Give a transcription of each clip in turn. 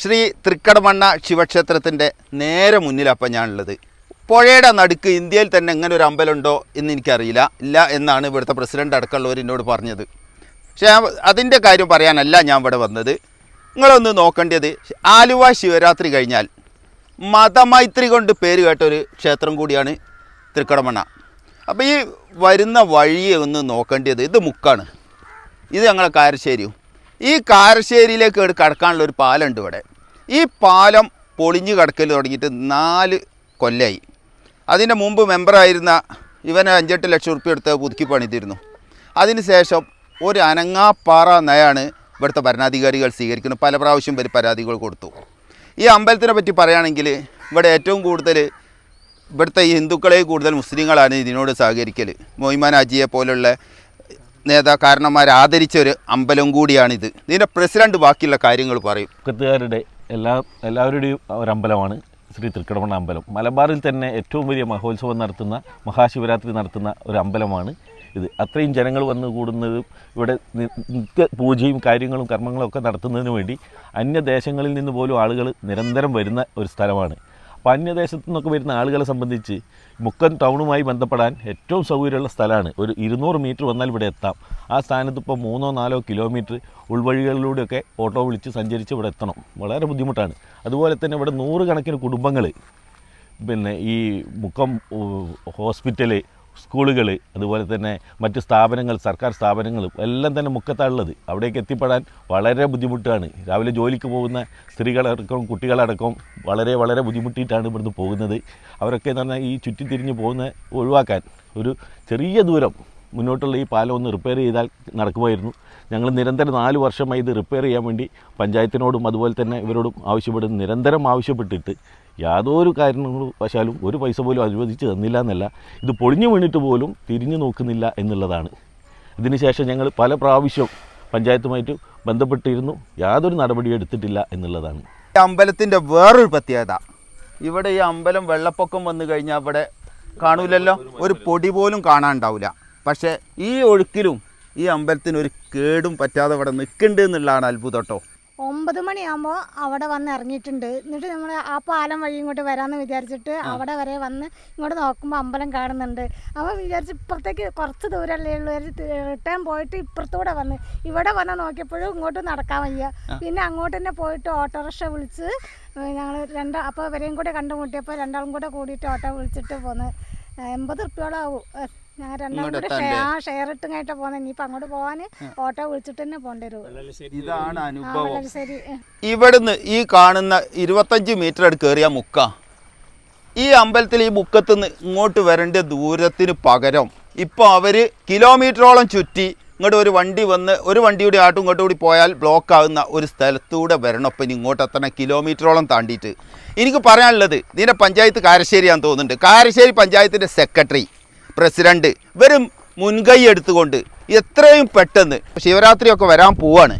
ശ്രീ തൃക്കടമണ്ണ ശിവക്ഷേത്രത്തിന്റെ നേരെ മുന്നിലപ്പം ഞാനുള്ളത്. പുഴയുടെ നടുക്ക് ഇന്ത്യയിൽ തന്നെ ഇങ്ങനെ ഒരു അമ്പലമുണ്ടോ എന്ന് എനിക്കറിയില്ല. ഇല്ല എന്നാണ് ഇവിടുത്തെ പ്രസിഡന്റ് അടക്കമുള്ളവർ എന്നോട് പറഞ്ഞത്. പക്ഷേ അതിന്റെ കാര്യം പറയാനല്ല ഞാൻ ഇവിടെ വന്നത്. നിങ്ങളൊന്ന് നോക്കേണ്ടത് ആലുവ ശിവരാത്രി കഴിഞ്ഞാൽ മതമൈത്രി കൊണ്ട് പേര് കേട്ടൊരു ക്ഷേത്രം കൂടിയാണ് തൃക്കടമണ്ണ. അപ്പോൾ ഈ വരുന്ന വഴിയെ ഒന്ന് നോക്കേണ്ടത് ഇത് മുക്കാണ്. ഇത് ഞങ്ങളെ കാരശ്ശേരിയും? ഈ കാരശ്ശേരിയിലേക്ക് കടക്കാനുള്ള ഒരു പാലമുണ്ട് ഇവിടെ. ഈ പാലം പൊളിഞ്ഞു കിടക്കൽ തുടങ്ങിയിട്ട് നാല് കൊല്ലമായി അതിന്റെ മുമ്പ് മെമ്പറായിരുന്ന ഇവന് അഞ്ചെട്ട് ലക്ഷം റുപ്യ എടുത്ത് പുതുക്കി പണിതിരുന്നു. അതിനുശേഷം ഒരു അനങ്ങാപ്പാറ നയാണ് ഇവിടുത്തെ ഭരണാധികാരികൾ സ്വീകരിക്കുന്നത് പല പ്രാവശ്യം വരെ പരാതികൾ കൊടുത്തു. ഈ അമ്പലത്തിനെ പറ്റി പറയുകയാണെങ്കിൽ ഇവിടെ ഏറ്റവും കൂടുതൽ ഇവിടുത്തെ ഹിന്ദുക്കളെ കൂടുതൽ മുസ്ലിങ്ങളാണ് ഇതിനോട് സഹകരിക്കൽ മൊയ്മാൻ അജിയെ പോലുള്ള നേതാക്കാരന്മാർ ആദരിച്ച ഒരു അമ്പലം കൂടിയാണിത്. ഇതിന്റെ പ്രസിഡന്റ് ബാക്കിയുള്ള കാര്യങ്ങൾ പറയും. കൃത്യകാരുടെ എല്ലാ എല്ലാവരുടെയും ഒരു അമ്പലമാണ് ശ്രീ തൃക്കടമണ്ണ അമ്പലം. മലബാറിൽ തന്നെ ഏറ്റവും വലിയ മഹോത്സവം നടത്തുന്ന മഹാശിവരാത്രി നടത്തുന്ന ഒരു അമ്പലമാണ് ഇത്. അത്രയും ജനങ്ങൾ വന്നു കൂടുന്നതും ഇവിടെ നിത്യ പൂജയും കാര്യങ്ങളും കർമ്മങ്ങളും ഒക്കെ നടത്തുന്നതിന് വേണ്ടി അന്യദേശങ്ങളിൽ നിന്ന് പോലും ആളുകൾ നിരന്തരം വരുന്ന ഒരു സ്ഥലമാണ്. അപ്പോൾ അന്യദേശത്തു നിന്നൊക്കെ വരുന്ന ആളുകളെ സംബന്ധിച്ച് മുക്കൻ ടൗണുമായി ബന്ധപ്പെടാൻ ഏറ്റവും സൗകര്യമുള്ള സ്ഥലമാണ്. ഒരു ഇരുന്നൂറ് മീറ്റർ വന്നാൽ ഇവിടെ എത്താം. ആ സ്ഥാനത്ത് ഇപ്പോൾ മൂന്നോ നാലോ കിലോമീറ്റർ ഉൾവഴികളിലൂടെയൊക്കെ ഓട്ടോ വിളിച്ച് സഞ്ചരിച്ച് ഇവിടെ എത്തണം. വളരെ ബുദ്ധിമുട്ടാണ്. അതുപോലെ തന്നെ ഇവിടെ നൂറുകണക്കിന് കുടുംബങ്ങൾ പിന്നെ ഈ മുക്കം ഹോസ്പിറ്റൽ സ്കൂളുകൾ അതുപോലെ തന്നെ മറ്റ് സ്ഥാപനങ്ങൾ സർക്കാർ സ്ഥാപനങ്ങളും എല്ലാം തന്നെ മുക്കത്താണുള്ളത്. അവിടേക്ക് എത്തിപ്പെടാൻ വളരെ ബുദ്ധിമുട്ടാണ്. രാവിലെ ജോലിക്ക് പോകുന്ന സ്ത്രീകളടക്കം കുട്ടികളടക്കം വളരെ വളരെ ബുദ്ധിമുട്ടിയിട്ടാണ് ഇവിടുന്ന് പോകുന്നത്. അവരൊക്കെ എന്ന് പറഞ്ഞാൽ ഈ ചുറ്റിത്തിരിഞ്ഞ് പോകുന്ന ഒഴിവാക്കാൻ ഒരു ചെറിയ ദൂരം മുന്നോട്ടുള്ള ഈ പാലം ഒന്ന് റിപ്പയർ ചെയ്താൽ നടക്കുമായിരുന്നു. ഞങ്ങൾ നിരന്തരം നാല് വർഷമായി ഇത് റിപ്പയർ ചെയ്യാൻ വേണ്ടി പഞ്ചായത്തിനോടും അതുപോലെ തന്നെ ഇവരോടും ആവശ്യപ്പെടുന്നു. നിരന്തരം ആവശ്യപ്പെട്ടിട്ട് യാതൊരു കാരണങ്ങളും വശാലും ഒരു പൈസ പോലും അനുവദിച്ച് തന്നില്ല എന്നല്ല. ഇത് പൊളിഞ്ഞു വീണിട്ട് പോലും തിരിഞ്ഞു നോക്കുന്നില്ല എന്നുള്ളതാണ്. ഇതിനുശേഷം ഞങ്ങൾ പല പ്രാവശ്യം പഞ്ചായത്തുമായിട്ട് ബന്ധപ്പെട്ടിരുന്നു. യാതൊരു നടപടിയും എടുത്തിട്ടില്ല എന്നുള്ളതാണ്. അമ്പലത്തിന്റെ വേറൊരു പ്രത്യേകത. ഇവിടെ ഈ അമ്പലം വെള്ളപ്പൊക്കം വന്നു കഴിഞ്ഞാൽ അവിടെ കാണൂലല്ലോ? ഒരു പൊടി പോലും കാണാനുണ്ടാവില്ല പക്ഷേ ഈ ഒഴുക്കിലും ഈ അമ്പലത്തിന് ഒരു കേടും പറ്റാതെ ഇവിടെ നിൽക്കുന്നുണ്ട് എന്നുള്ളതാണ് അത്ഭുതം കേട്ടോ ഒമ്പത് മണിയാകുമ്പോൾ അവിടെ വന്ന് ഇറങ്ങിയിട്ടുണ്ട്. എന്നിട്ട് നമ്മൾ ആ പാലം വഴി ഇങ്ങോട്ട് വരാമെന്ന് വിചാരിച്ചിട്ട് അവിടെ വരെ വന്ന് ഇങ്ങോട്ട് നോക്കുമ്പോൾ അമ്പലം കാണുന്നുണ്ട്. അപ്പോൾ വിചാരിച്ച് ഇപ്പുറത്തേക്ക് കുറച്ച് ദൂരമല്ലേ ഉള്ളൂ. ഒരു റിട്ടേൺ പോയിട്ട് ഇപ്പുറത്തൂടെ വന്ന്. ഇവിടെ വന്ന് നോക്കിയപ്പോഴും ഇങ്ങോട്ട് നടക്കാൻ വയ്യ. പിന്നെ അങ്ങോട്ട് തന്നെ പോയിട്ട് ഓട്ടോറിക്ഷ വിളിച്ച് ഞങ്ങൾ രണ്ട് അപ്പോൾ ഇവരെയും കൂടെ കണ്ടുമുട്ടിയപ്പോൾ രണ്ടാളും കൂടെ കൂടിയിട്ട് ഓട്ടോ വിളിച്ചിട്ട് പോന്ന്. എൺപത് റുപ്യോളം ആവും ഏഹ് ഞാൻ രണ്ടാമത്തെ കൂടെ ഷെയർ ആ ഷെയർ ഇട്ടുങ്ങായിട്ട് പോകുന്നത് ഇനിയിപ്പോ അങ്ങോട്ട് പോവാന് ഓട്ടോ വിളിച്ചിട്ട് തന്നെ പോകേണ്ടി വരും ഇതാണ് അനുഭവം. ഇവിടുന്ന് ഈ കാണുന്ന ഇരുപത്തഞ്ച് മീറ്റർ അടുത്ത് കയറിയ മുക്ക. ഈ അമ്പലത്തിൽ ഈ മുക്കത്ത് നിന്ന് ഇങ്ങോട്ട് വരേണ്ട ദൂരത്തിന് പകരം ഇപ്പോൾ അവർ കിലോമീറ്ററോളം ചുറ്റി ഇങ്ങോട്ട് ഒരു വണ്ടി വന്ന് ഒരു വണ്ടിയുടെ ആട്ടും ഇങ്ങോട്ട് കൂടി പോയാൽ ബ്ലോക്ക് ആകുന്ന ഒരു സ്ഥലത്തൂടെ വരണം. അപ്പം ഇനി ഇങ്ങോട്ട് എത്തണ കിലോമീറ്ററോളം താണ്ടിയിട്ട്. എനിക്ക് പറയാനുള്ളത് ഇതിന്റെ പഞ്ചായത്ത് കാരശ്ശേരിയാന്ന് തോന്നുന്നുണ്ട്. കാരശ്ശേരി പഞ്ചായത്തിന്റെ സെക്രട്ടറി പ്രസിഡന്റ് ഇവരും മുൻകൈ എടുത്തുകൊണ്ട് എത്രയും പെട്ടെന്ന് ശിവരാത്രിയൊക്കെ വരാൻ പോവാണ്.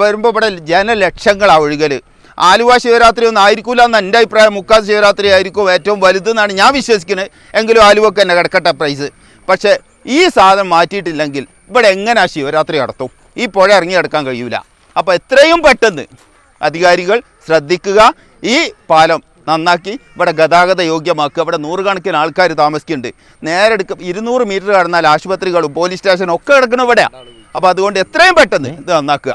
വരുമ്പോൾ ഇവിടെ ജനലക്ഷങ്ങളാണ് ഒഴുകൽ ആലുവ ശിവരാത്രി ഒന്നും ആയിരിക്കില്ല എന്ന് എന്റെ അഭിപ്രായം. മുക്കാൽ ശിവരാത്രി ആയിരിക്കും ഏറ്റവും വലുതെന്നാണ് ഞാൻ വിശ്വസിക്കുന്നത് എങ്കിലും ആലുവക്ക് തന്നെ കിടക്കട്ടെ പ്രൈസ് പക്ഷേ ഈ സാധനം മാറ്റിയിട്ടില്ലെങ്കിൽ ഇവിടെ എങ്ങനെ ആ ശിവരാത്രി നടത്തും? ഈ പുഴ ഇറങ്ങി കിടക്കാൻ കഴിയൂല. അപ്പോൾ എത്രയും പെട്ടെന്ന് അധികാരികൾ ശ്രദ്ധിക്കുക. ഈ പാലം നന്നാക്കി ഇവിടെ ഗതാഗത യോഗ്യമാക്കുക. ഇവിടെ നൂറുകണക്കിന് ആൾക്കാർ താമസിക്കുന്നുണ്ട്. നേരെ എടുക്ക ഇരുന്നൂറ് മീറ്റർ കടന്നാൽ ആശുപത്രികളും പോലീസ് സ്റ്റേഷനും ഒക്കെ കിടക്കണം ഇവിടെയാണ് അപ്പോൾ അതുകൊണ്ട് എത്രയും പെട്ടെന്ന് ഇത് നന്നാക്കുക.